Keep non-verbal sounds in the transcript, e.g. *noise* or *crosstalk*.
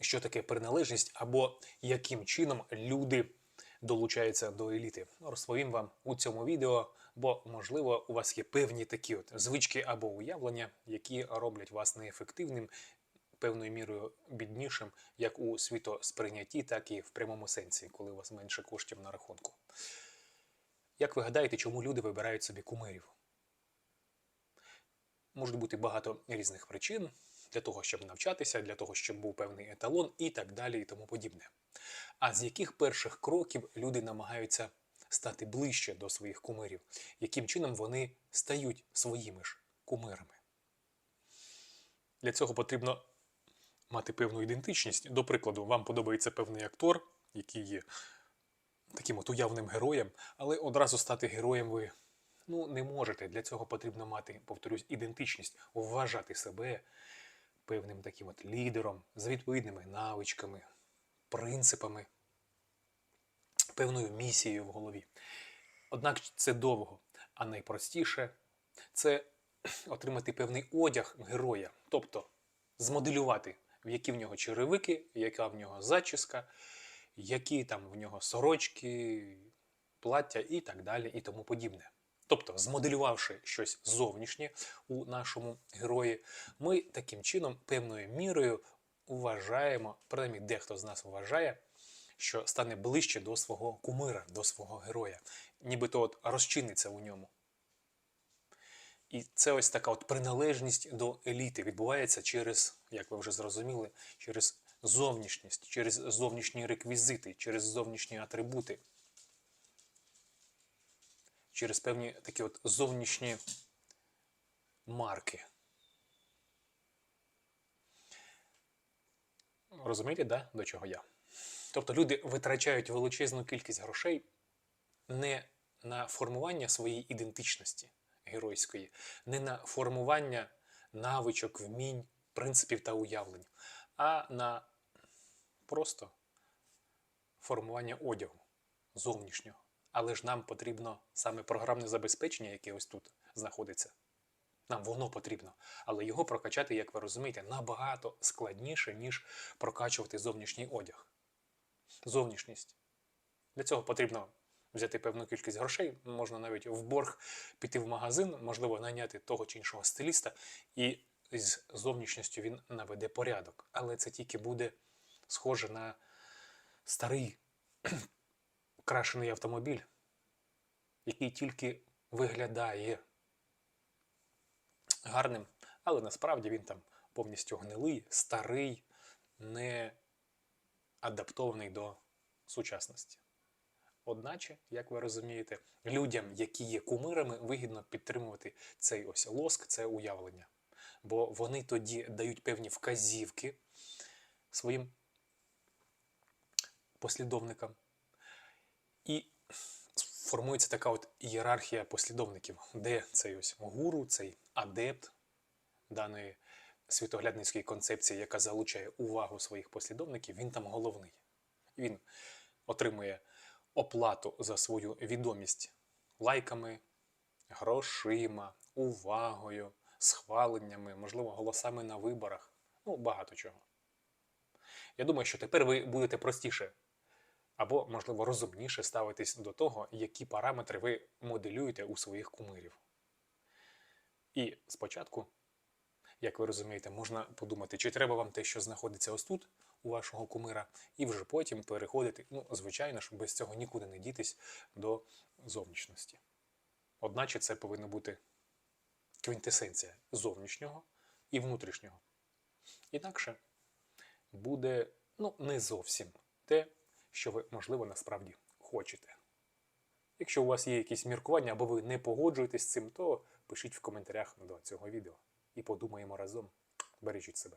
що таке приналежність або яким чином люди долучаються до еліти. Розповім вам у цьому відео, бо можливо у вас є певні такі от звички або уявлення, які роблять вас неефективним, певною мірою біднішим, як у світосприйнятті, так і в прямому сенсі, коли у вас менше коштів на рахунку. Як ви гадаєте, чому люди вибирають собі кумирів? Можуть бути багато різних причин для того, щоб навчатися, для того, щоб був певний еталон і так далі, і тому подібне. А з яких перших кроків люди намагаються стати ближче до своїх кумирів? Яким чином вони стають своїми ж кумирами? Для цього потрібно мати певну ідентичність. До прикладу, вам подобається певний актор, який є таким от уявним героєм, але одразу стати героєм ви ну, не можете. Для цього потрібно мати, повторюсь, ідентичність, вважати себе певним таким от лідером з відповідними навичками, принципами, певною місією в голові. Однак це довго, а найпростіше це *clears throat* отримати певний одяг героя, тобто змоделювати, в які в нього черевики, яка в нього зачіска, які там в нього сорочки, плаття і так далі, і тому подібне. Тобто, змоделювавши щось зовнішнє у нашому герої, ми таким чином певною мірою вважаємо, принаймні дехто з нас вважає, що стане ближче до свого кумира, до свого героя, нібито от розчиниться у ньому. І це ось така от приналежність до еліти відбувається через, як ви вже зрозуміли, через зовнішність, через зовнішні реквізити, через зовнішні атрибути, через певні такі от зовнішні марки. Розумієте, да, до чого я? Тобто люди витрачають величезну кількість грошей не на формування своєї ідентичності геройської, не на формування навичок, вмінь, принципів та уявлень, а на просто формування одягу зовнішнього. Але ж нам потрібно саме програмне забезпечення, яке ось тут знаходиться. Нам воно потрібно, але його прокачати, як ви розумієте, набагато складніше, ніж прокачувати зовнішній одяг. Зовнішність. Для цього потрібно взяти певну кількість грошей, можна навіть в борг піти в магазин, можливо, найняти того чи іншого стиліста, і з зовнішністю він наведе порядок. Але це тільки буде схоже на старий крашений автомобіль, який тільки виглядає гарним, але насправді він там повністю гнилий, старий, не адаптований до сучасності. Одначе, як ви розумієте, людям, які є кумирами, вигідно підтримувати цей ось лоск, це уявлення. Бо вони тоді дають певні вказівки своїм послідовникам. І формується така от ієрархія послідовників, де цей ось гуру, цей адепт даної світоглядницької концепції, яка залучає увагу своїх послідовників, він там головний. Він отримує оплату за свою відомість лайками, грошима, увагою, схваленнями, можливо, голосами на виборах. Ну, багато чого. Я думаю, що тепер ви будете простіше або, можливо, розумніше ставитись до того, які параметри ви моделюєте у своїх кумирів. І спочатку, як ви розумієте, можна подумати, чи треба вам те, що знаходиться ось тут, у вашого кумира, і вже потім переходити, ну, звичайно ж, без цього нікуди не дітись до зовнішності. Одначе це повинна бути квінтесенція зовнішнього і внутрішнього. Інакше буде ну, не зовсім те, що ви, можливо, насправді хочете. Якщо у вас є якісь міркування або ви не погоджуєтесь з цим, то пишіть в коментарях до цього відео і подумаємо разом. Бережіть себе.